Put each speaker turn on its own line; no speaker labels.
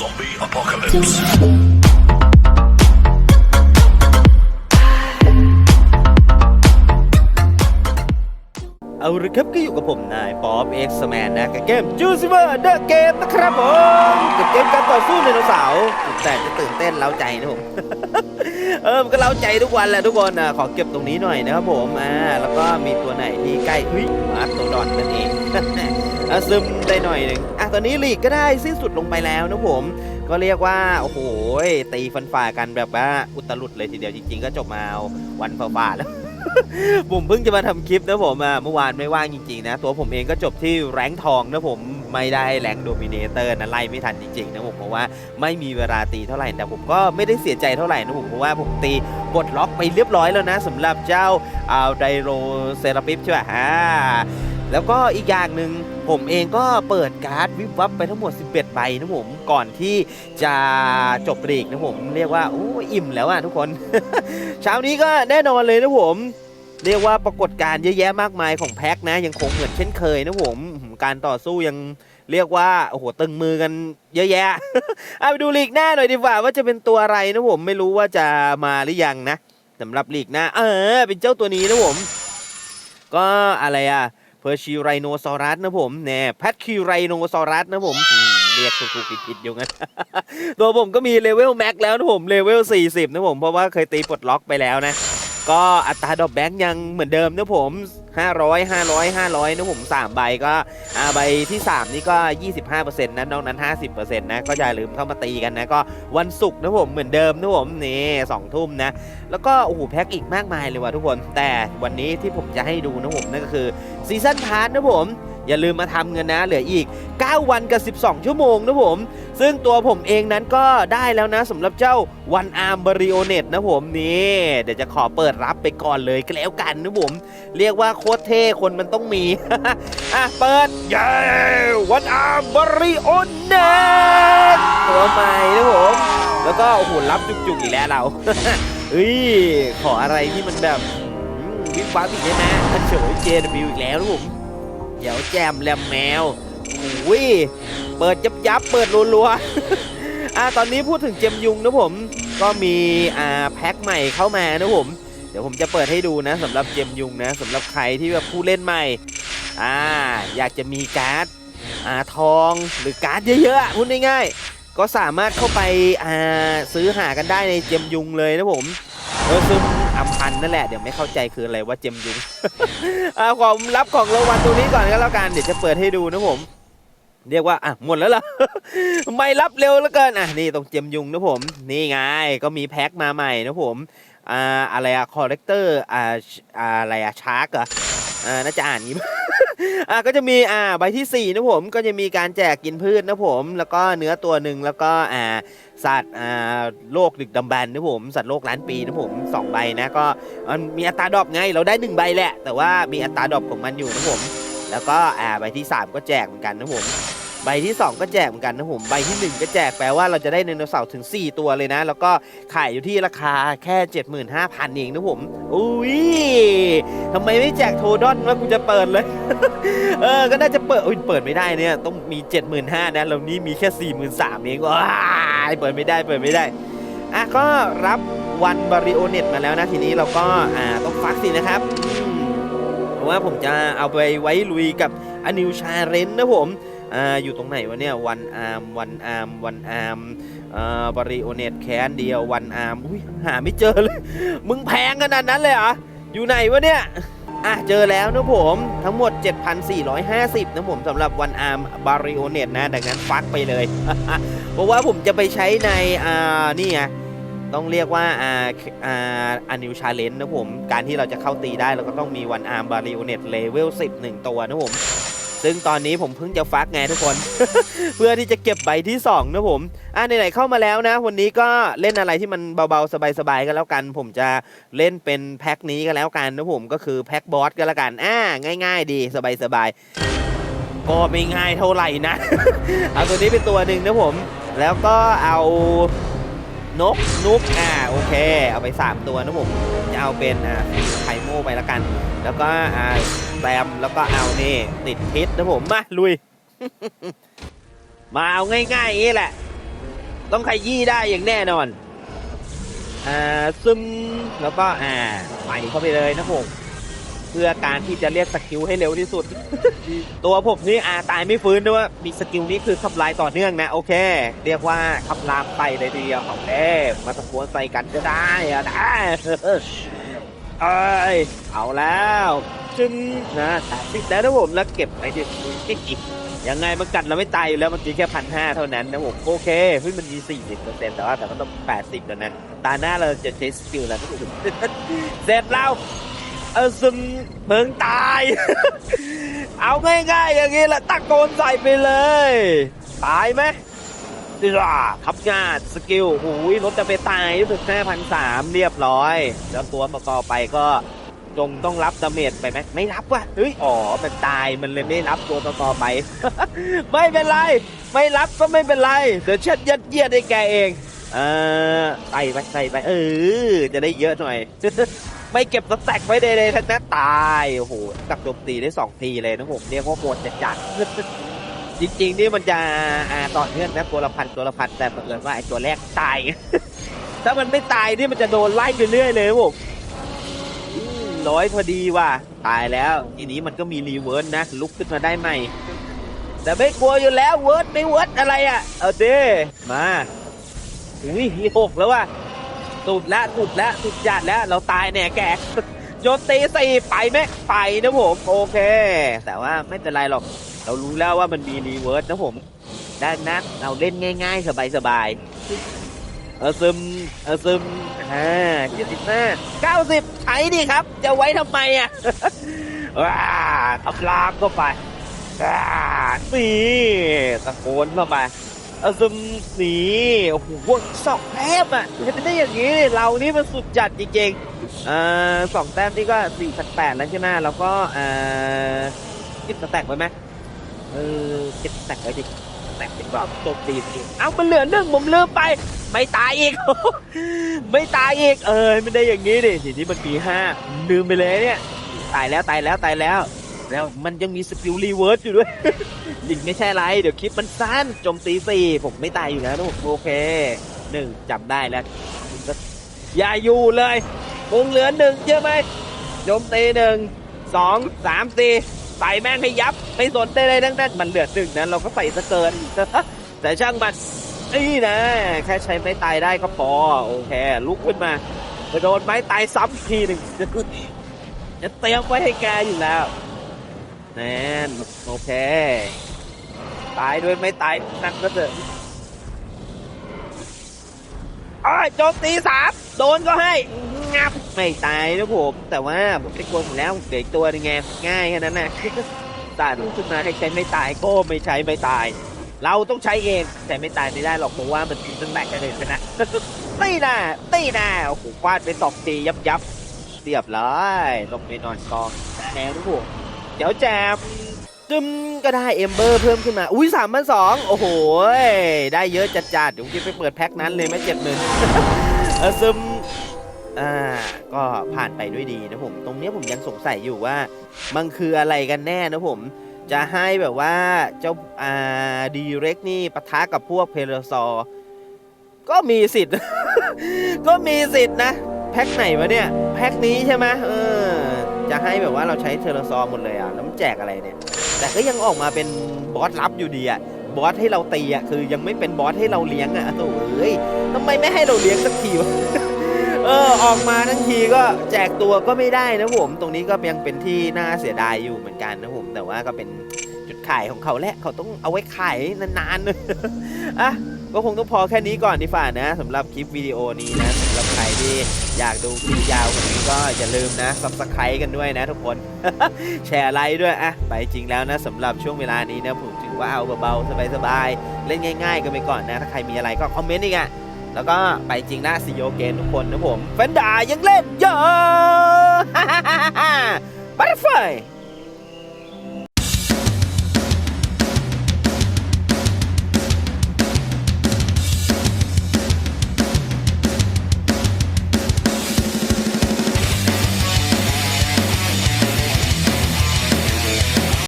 Zombie apocalypse.
เอาละครับก็อยู่กับผมนายป๊อปเอ็กซ์แมนนะกับเกมจูซิเวอร์เดอะเกมนะครับผมกับเกมการต่อสู้ไดโนเสาร์แต่จะตื่นเต้นเล้าใจนะผมเออมันก็เล้าใจทุกวันแหละทุกคนอะขอเก็บตรงนี้หน่อยนะครับผมอ่าแล้วก็มีตัวไหนที่ใกล้เฮ้ยมาตัวดอนนั่นเอง ซึมได้หน่อยหนึ่งอะตอนนี้ลีกก็ได้สิ้นสุดลงไปแล้วนะผม ก็เรียกว่า โอ้โหตีฟันฝ่ากันแบบว่าอุตลุดเลยทีเดียวจริงๆ ก็จบมาวันฝ่าแล้วผมเพิ่งจะมาทำคลิปนะผมอะเมื่อวานไม่ว่างจริงๆนะ ตัวผมเองก็จบที่แรงทองนะผมไม่ได้แรงโดมิเนเตอร์นะไล่ไม่ทันจริงๆนะผมเพราะว่าไม่มีเวลาตีเท่าไหร่แต่ผมก็ไม่ได้เสียใจเท่าไหร่นะผมเพราะว่าผมตีบทล็อกไปเรียบร้อยแล้วนะสำหรับเจ้าอาไดโรเซราปิฟใช่ไหมอ่า แล้วก็อีกอย่างหนึ่งผมเองก็เปิดการ์ดวิบวับไปทั้งหมด 11ใบนะผมก่อนที่จะจบลีกนะผมเรียกว่าโอ้อิ่มแล้วอะทุกคน เช้านี้ก็แน่นอนเลยนะผมเรียกว่าปรากฏการณ์เยอะแยะมากมายของแพ็คนะ ยังคงเหมือนเช่นเคยนะผมการต่อสู้ยังเรียกว่าโอ้โหตึงมือกันเยอะแยะเอาไปดูลีกหน้าหน่อยดีกว่าว่าจะเป็นตัวอะไรนะผมไม่รู้ว่าจะมาหรือยังนะสำหรับลีกหน้า เออ เป็นเจ้าตัวนี้นะผม ก็อะไรอะ เพอร์ชีไรโนซอรัสนะผมแน่แพทคิไรโนซอรัสนะผมอืมเรียกถูกๆผิดๆอยู่งั้น ตัวผมก็มีเลเวลแม็กแล้วนะผมเลเวล 40 นะผม เพราะว่าเคยตีปลดล็อกไปแล้วนะ ก็อัตราดอกแบงค์ยังเหมือนเดิมนะผม 500 500 500นะผม 3 ใบก็อ่าใบที่ 3 นี่ก็ 25%นะนอกนั้น 50%นะก็อย่าลืมเข้ามาตีกันนะก็วันศุกร์นะผมเหมือนเดิมนะผมนี่สองทุ่มนะ แล้วก็โอ้โหแพ็คอีกมากมายเลยว่ะทุกคน แต่วันนี้ที่ผมจะให้ดูนะผมนั่นก็คือซีซั่นพาร์ทนะผม อย่าลืมมาทำกันนะเหลืออีก 9 วันกับ 12 ชั่วโมงนะผม ซึ่งตัวผมเองนั้นก็ได้แล้วนะสำหรับเจ้าวันอาร์มบริโอเนตนะผมนี่เดี๋ยวจะขอเปิดรับไปก่อนเลยก็แล้วกันนะผม เรียกว่าโคตรเท่คนมันต้องมี อะ เปิดเย้วันอาร์มบริโอเนตตัวใหม่นะผม แล้วก็โอ้โหรับจุกๆอีกแล้วเราเฮ้ยขออะไรที่มันแบบวิบวับอีกได้ไหมอันเฉย JW อีกแล้วนะผม เดี๋ยวแจมแลมแมวโอ้ยเปิดยับยับเปิดรัวๆอ่าตอนนี้พูดถึงเจมยุงนะผมก็มีอ่าแพ็คใหม่เข้ามานะผม เดี๋ยวผมจะเปิดให้ดูนะสำหรับเจมยุงนะสำหรับใครที่แบบผู้เล่นใหม่อ่าอยากจะมีการ์ดอ่าทองหรือการ์ดเยอะๆพูดง่ายๆก็สามารถเข้าไปอ่าซื้อหากันได้ในเจมยุงเลยนะผม เออซึ่งอัมพันนั่นแหละเดี๋ยวไม่เข้าใจคืออะไรว่าเจมยุงอ่าความรับของรางวัลตัวนี้ก่อนก็แล้วกันเดี๋ยวจะเปิดให้ดูนะผมเรียกว่าอะหมดแล้วเหรอไม่รับเร็วแล้วเกินอะนี่ตรงเจมยุงนะผม นี่ไงก็มีแพ็คมาใหม่นะผมอ่าอะไรอะคอเลกเตอร์อ่าอ่าอะไรอะชาร์กอะอ่าน่าจะอ่านนี้ อะก็จะมีอ่าใบที่สี่นะผมก็จะมีการแจกกินพืชนะผม แล้วก็เนื้อตัวหนึ่งแล้วก็อ่าสัตว์อ่าโลกดึกดำบรรพ์นะผม สัตว์โลกล้านปีนะผมสองใบนะก็มันมีอัตราดรอปไงเราได้หนึ่งใบแหละ แต่ว่ามีอัตราดรอปของมันอยู่นะผม แล้วก็อ่าใบที่ 3 ก็แจกเหมือนกันนะผม ใบที่ 2 ก็แจกเหมือนกันนะผม ใบที่ 1 ก็แจกแปลว่าเราจะได้ไดโนเสาร์ถึง 4 ตัวเลยนะ แล้วก็ขายอยู่ที่ราคาแค่ 75,000 เองนะผม อุ้ยทำไมไม่แจกโทดอนว่ากูจะเปิดเลย เออ ก็น่าจะเปิดอุ้ยเปิดไม่ได้เนี่ย ต้องมี 75,000นะเรานี้มีแค่ 43,000เองว้าเปิดไม่ได้เปิดไม่ได้อะก็รับวันบาริโอเน็ตมาแล้วนะทีนี้เราก็อ่าต้องฟักสินะครับเพราะว่าผมจะเอาไปไว้ลุยกับอนิวชาเรนนะผม อาอยู่ตรงไหนวะเนี่ยวันอาร์มวันอาร์มวันอาร์มบาริโอเน็ตแคนเดียววันอาร์มอุ้ยหาไม่เจอเลย มึงแพงขนาดนั้นเลยเหรอ อยู่ไหนวะเนี่ยอะเจอแล้วนะผมทั้งหมด 7,450 นะผมสำหรับวันอาร์มบาริโอเน็ตนะ ดังนั้นฟักไปเลย เพราะว่าผมจะไปใช้ใน อ่า นี่ไงต้องเรียกว่า อ่า อ่าอานิวชาเลนนะผม การที่เราจะเข้าตีได้เราก็ต้องมีวันอาร์มบาริโอเน็ตเลเวล10 1 ตัวนะผม ซึ่งตอนนี้ผมเพิ่งจะฟักไงทุกคน เพื่อที่จะเก็บใบที่2นะผมอ่าไหนๆเข้ามาแล้วนะ วันนี้ก็เล่นอะไรที่มันเบาๆสบายๆกันแล้วกัน ผมจะเล่นเป็นแพ็คนี้กันแล้วกันนะผมก็คือแพ็คบอสกันแล้วกันอ่าง่าย ๆ ดีสบายๆก็ไม่ง่ายเท่าไหร่นะเอาตัวนี้เป็นตัวหนึ่งนะผม แล้วก็เอานกนุกอ่าโอเค เอาไป 3 ตัวนะผมจะเอาเป็นอ่าไคโมไปแล้วกัน แล้วก็อ่า แซมแล้วก็เอานี่ติดพิษนะผมมาลุย มาเอาง่ายง่างนี้แหละ ต้องขยี้ได้อย่างแน่นอน อ่าซึมแล้วก็อ่าไปเข้าไปเลยนะผมเพื่อการที่จะเรียกสกิลให้เร็วที่สุด ตัวผมนี่อาตายไม่ฟื้นด้วยมีสกิลนี้คือทำลายต่อเนื่องนะ โอเค เรียกว่าทำลามไปเลยทีเดียวของเทพมาตะกนใส่กันก็ได้อะได้เอ้ยเอาแล้ว จึงนะแต่ติดแล้วนะผมแล้วเก็บไปดิอีกยังไงมันกัดเราไม่ตายอยู่แล้วเมื่อกี้แค่พันห้าเท่านั้นนะผมโอเคเฮ้ยมันมีสี่สิบเปอร์เซ็นต์แต่ว่าแต่ก็ต้องแปดสิบแล้วนะ ตาหน้าเราจะใช้สกิลแล้วก็ถึงเสร็จแล้วเออซึมเมืองตาย เอาง่ายๆอย่างนี้แหละตะโกนใส่ไปเลย ตายไหมดีว่าทับงานสกิลหูยรถจะไปตายรู้สึกแค่พันสามเรียบร้อย แล้วตัวประกอบไปก็ จงต้องรับดาเมจไปไหมไม่รับว่ะเฮ้ยอ๋อมันตายมันเลยไม่รับตัวต่อๆไป ไม่เป็นไร ไม่รับก็ไม่เป็นไรเดี๋ยวเช็ดยัดเยียดให้แกเองเออใส่ไปใส่ไปเออจะได้เยอะหน่อย ไม่เก็บสแต็กไว้เลยทั้งนั้นตายโอ้โหกับโจมตีได้สองทีเลยนะผมเรียกว่าโหดจัดจัดจริงๆนี่มันจะอ่าต่อเนื่องนะตัวละพันตัวละพันแต่บังเอิญว่าไอ้ตัวแรกตาย ถ้ามันไม่ตายนี่มันจะโดนไล่ไปเรื่อยเลยครับผมอืม ร้อยพอดีว่ะ ตายแล้ว ทีนี้มันก็มีรีเวิร์สนะ ลุกขึ้นมาได้ใหม่ แต่ไม่กลัวอยู่แล้วเวิร์ดไม่เวิร์ดอะไรอะ เอาเด้มาอุ้ยมีหกแล้วว่ะสุดละสุดละสุดจัดแล้ว เราตายแน่แกโยนตีสี่ไปไหมไปนะผม โอเค แต่ว่าไม่เป็นไรหรอก เรารู้แล้วว่ามันมีรีเวิร์สนะผมดังนั้นเราเล่นง่าย ๆ สบายๆ เออซึมเออซึมอ่าเจ็ดสิบห้าเก้าสิบใช้ดิครับ จะไว้ทำไมอะว้าทับลามเข้าไปอ่านี่ตะโกนเข้าไปเออซึมนี่โอ้โหสองแต้มอะจะได้อย่างนี้ดิเรานี่มันสุดจัดจริงๆเอ่อสองแต้มนี่ก็สี่พันแปดแล้วใช่ไหมแล้วก็เอ่อคิดสแต็กไว้ไหมเออคิดสแต็กไว้ดิส แต็กดีกว่าโจมตีสิเอามันเหลือหนึ่งผมลืมไป ไม่ตายอีก ไม่ตายอีก เออไม่ได้อย่างนี้ดิทีนี้มันปีห้าลืมไปเลยเนี่ย ตายแล้วตายแล้วตายแล้ว แล้วมันยังมีสกิลรีเวิร์สอยู่ด้วยยิงไม่ใช่ไร เดี๋ยวคลิปมันสั้นโจมตีสี่ผมไม่ตายอยู่แล้วนะผมโอเคหนึ่งจับได้แล้วอย่าอยู่เลยวงเหลือหนึ่งเยอะไหมโจมตีหนึ่งสองสามสี่ ใส่แม่งให้ยับ ไม่สนใจเลยทั้งนั้นมันเหลือหนึ่งนั้นเราก็ใส่สเกิน แต่ช่างมันนี่นะ แค่ใช้ไม้ตายได้ก็พอ โอเค ลุกขึ้นมาไปโดนไม้ตายซ้ำทีหนึ่งจะเตรียมไว้ให้แกอยู่แล้วแน่นโอเค ตายด้วยไม่ตายนั่นก็เถอะอ้ายโจมตีสามโดนก็ให้งับ ไม่ตายนะผม แต่ว่าผมเป็นคนอยู่แล้วเหลืออีกตัวหนึงไงง่ายแค่นั้นนะตายขึ้นมาให้ใช้ไม่ตายก็ไม่ใช้ไม่ตาย เราต้องใช้เองแต่ไม่ตายไม่ได้หรอกเพราะว่ามันตีตั้งแบกกันเลยนะตีหน้าตีหน้าโอ้โหฟาดไปสองตียับยับเรียบร้อยลงไปนอนกองแนวนะผมเดี๋ยวแจมจึมก็ได้เอมเบอร์เพิ่มขึ้นมา อุ้ยสามพันสองโอ้โหได้เยอะจัดๆเดี๋ยวจะไปเปิดแพ็คนั้นเลยไหม่เจ็ดหมื่นเออซึม อ่าก็ผ่านไปด้วยดีนะผมตรงเนี้ยผมยังสงสัยอยู่ว่า มันคืออะไรกันแน่นะผม จะให้แบบว่าเจ้าอ่าดีเร็กนี่ปะทะกับพวกเพลซอร์ก็มีสิทธิ์ ก็มีสิทธิ์นะ แพ็คไหนวะเนี่ย แพ็คนี้ใช่ไหมเออ จะให้แบบว่าเราใช้เทเลซอร์หมดเลยอะแล้วมันแจกอะไรเนี่ย แต่ก็ยังออกมาเป็นบอสลับอยู่ดีอะบอสให้เราตีอะคือยังไม่เป็นบอสให้เราเลี้ยงอะโอ้ยทำไมไม่ให้เราเลี้ยงสักทีวะ เออออกมาทั้งทีก็แจกตัวก็ไม่ได้นะผม ตรงนี้ก็ยังเป็นที่น่าเสียดายอยู่เหมือนกันนะผม แต่ว่าก็เป็นจุดขายของเขาแหละเขาต้องเอาไว้ขายนานๆอะก็คงต้องพอแค่นี้ก่อนดีฝ่านะสำหรับคลิปวิดีโอนี้นะสำหรับใครที่อยากดูคลิปยาวกว่านี้ก็อย่าลืมนะ subscribe กันด้วยนะทุกคน แชร์ไลค์ด้วยอะไปจริงแล้วนะสำหรับช่วงเวลานี้นะผมถือว่าเอาเบาๆสบายๆเล่นง่าย ๆ กันไปก่อนนะ ถ้าใครมีอะไรก็คอมเมนต์อีกอะ แล้วก็ไปจริงนะซีโยเกนทุกคนนะผมแฟนดายังเล่นเยอะบัตเตอร์ไฟ